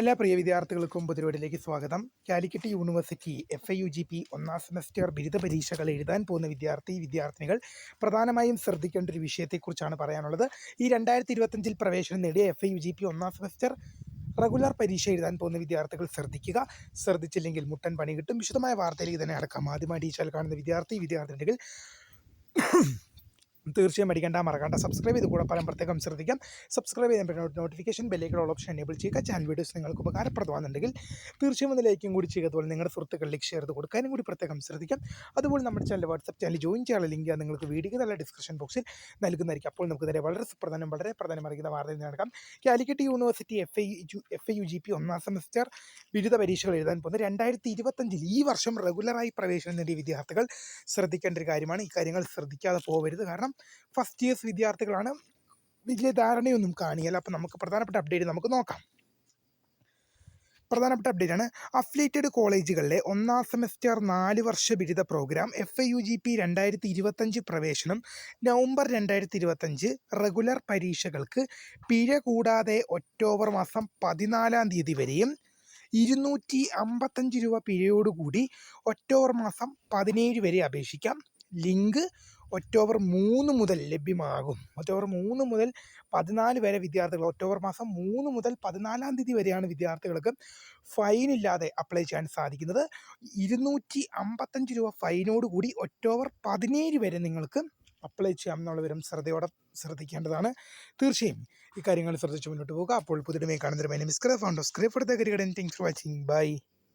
എല്ലാ പ്രിയ വിദ്യാർത്ഥികൾക്കും പുതിരോടിലേക്ക് സ്വാഗതം. Calicut university F I U G P ഒന്നാം സെമസ്റ്റർ ബിരുദ പരീക്ഷകൾ എഴുതാൻ പോകുന്ന വിദ്യാർത്ഥി വിദ്യാർത്ഥിനികൾ പ്രധാനമായും ശ്രദ്ധിക്കേണ്ട ഒരു വിഷയത്തെക്കുറിച്ചാണ് പറയാനുള്ളത്. ഈ രണ്ടായിരത്തി ഇരുപത്തഞ്ചിൽ പ്രവേശനം നേടിയ F I U G P ഒന്നാം സെമസ്റ്റർ റെഗുലർ പരീക്ഷ എഴുതാൻ പോകുന്ന വിദ്യാർത്ഥികൾ ശ്രദ്ധിക്കുക. ശ്രദ്ധിച്ചില്ലെങ്കിൽ മുട്ടൻ പണി കിട്ടും. വിശദമായ വാർത്തയിലേക്ക് തന്നെ അടക്കാം. ആദ്യമായി ചാനൽ കാണുന്ന വിദ്യാർത്ഥി വിദ്യാർത്ഥിനികൾ തീർച്ചയായും അടിക്കേണ്ട മറക്കണ്ട. സബ്സ്ക്രൈബ് ചെയ്ത് കൂടെ പലം പ്രത്യേകം ശ്രദ്ധിക്കാം. സബ്സ്ക്രൈബ് ചെയ്യാൻ പറ്റുന്ന നോട്ടിഫിക്കേഷൻ ബെല്ലേക്കുള്ള ഓപ്ഷൻ എനേബിൾ ചെയ്യുക. ചാനൽ വീഡിയോസ് നിങ്ങൾക്ക് ഉപകാരപ്രദമാണെന്നുണ്ടെങ്കിൽ തീർച്ചയായും ഒന്ന് ലൈക്കും കൂടി ചെയ്യുക. അതുപോലെ നിങ്ങളുടെ സുഹൃത്തുക്കളിലേക്ക് ഷെയർ ചെയ്ത് കൊടുക്കാനും കൂടി പ്രത്യേകം ശ്രദ്ധിക്കാം. അതുപോലെ നമ്മുടെ ചാനൽ വാട്സപ്പ് ചാനൽ ജോയിൻ ചെയ്യാനുള്ള ലിങ്ക് നിങ്ങൾക്ക് വീഡിയോ നല്ല ഡിസ്ക്രിപ്ഷൻ ബോക്സിൽ നൽകുന്നതായിരിക്കും. അപ്പോൾ നമുക്ക് നേരെ വളരെ സുപ്രധാനം വളരെ പ്രധാനം അറിയുന്ന വാർത്തയിൽ നടക്കാം Calicut university F I F I U G P ഒന്നാം സെമസ്റ്റർ ബിരുദ പരീക്ഷകൾ എഴുതാൻ പോകുന്നത് രണ്ടായിരത്തി ഇരുപത്തഞ്ചിൽ ഈ വർഷം റെഗുലറായി പ്രവേശനം നേടിയ വിദ്യാർത്ഥികൾ ശ്രദ്ധിക്കേണ്ട ഒരു കാര്യമാണ്. ഈ കാര്യങ്ങൾ ശ്രദ്ധിക്കാതെ പോകരുത് കാരണം ഫസ്റ്റ് ഇയേഴ്സ് വിദ്യാർത്ഥികളാണ്. വലിയ ധാരണയൊന്നും കാണിയല്ല അപ്പോൾ നമുക്ക് പ്രധാനപ്പെട്ട അപ്ഡേറ്റ് നമുക്ക് നോക്കാം. പ്രധാനപ്പെട്ട അപ്ഡേറ്റ് ആണ്. അഫിലിയേറ്റഡ് കോളേജുകളിലെ ഒന്നാം സെമസ്റ്റർ നാല് വർഷ ബിരുദ programme F I U G P രണ്ടായിരത്തി ഇരുപത്തഞ്ച് പ്രവേശനം നവംബർ രണ്ടായിരത്തി ഇരുപത്തഞ്ച് റെഗുലർ പരീക്ഷകൾക്ക് പിഴ കൂടാതെ ഒക്ടോബർ മാസം പതിനാലാം തീയതി വരെയും ഇരുന്നൂറ്റി അമ്പത്തഞ്ച് രൂപ പിഴയോടുകൂടി ഒക്ടോബർ മാസം പതിനേഴ് വരെ അപേക്ഷിക്കാം. ലിങ്ക് ഒക്ടോബർ മൂന്ന് മുതൽ ലഭ്യമാകും. ഒക്ടോബർ മൂന്ന് മുതൽ പതിനാല് വരെ വിദ്യാർത്ഥികൾ ഒക്ടോബർ മാസം മൂന്ന് മുതൽ പതിനാലാം തീയതി വരെയാണ് വിദ്യാർത്ഥികൾക്ക് ഫൈൻ ഇല്ലാതെ അപ്ലൈ ചെയ്യാൻ സാധിക്കുന്നത്. ഇരുന്നൂറ്റി അമ്പത്തഞ്ച് രൂപ ഫൈനോട് കൂടി ഒക്ടോബർ പതിനേഴ് വരെ നിങ്ങൾക്ക് അപ്ലൈ ചെയ്യാം എന്നുള്ള വിവരം ശ്രദ്ധയോടെ ശ്രദ്ധിക്കേണ്ടതാണ്. തീർച്ചയായും ഈ കാര്യങ്ങൾ ശ്രദ്ധിച്ച് മുന്നോട്ട് പോകുക അപ്പോൾ പുതിയ കാണുന്നൊരു my is found of script for watching bye